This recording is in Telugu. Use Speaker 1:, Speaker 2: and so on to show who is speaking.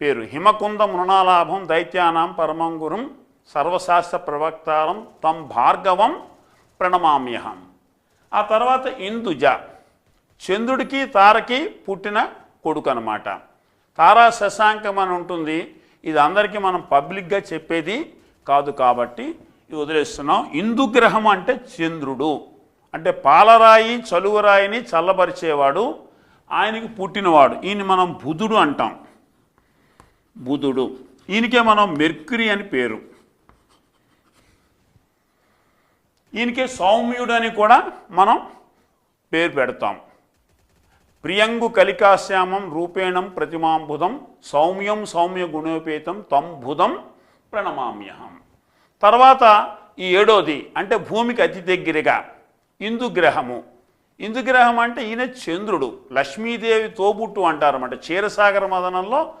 Speaker 1: పేరు హిమకుంద మృణాలాభం దైత్యానాం పరమంగురం సర్వశాస్త్ర ప్రవక్తారం తం భార్గవం ప్రణమామ్యహం. ఆ తర్వాత ఇందుజ చంద్రుడికి తారకి పుట్టిన కొడుకు అనమాట తారా శశాంకం అని ఉంటుంది. ఇది అందరికీ మనం పబ్లిక్గా చెప్పేది కాదు కాబట్టి ఇది వదిలేస్తున్నాం. ఇందుగ్రహం అంటే చంద్రుడు. అంటే పాలరాయి చలువరాయిని చల్లబరిచేవాడు. ఆయనకి పుట్టినవాడు. ఈయన మనం బుధుడు అంటాం. బుధుడు. ఈయనకే మనం మెర్క్యూరీ అని పేరు. ఈయనకే సౌమ్యుడు అని కూడా మనం పేరు పెడతాం. ప్రియంగు కలికాశ్యామం రూపేణం ప్రతిమాంబుధం సౌమ్యం సౌమ్య గుణోపేతం తం బుధం ప్రణమామ్యహం. తర్వాత ఈ ఏడోది అంటే భూమికి అతి దగ్గరగా ఇందుగ్రహము. ఇందుగ్రహం అంటే ఈయన చంద్రుడు. లక్ష్మీదేవి తోబుట్టు అంటారన్నమాట. క్షీరసాగర మదనంలో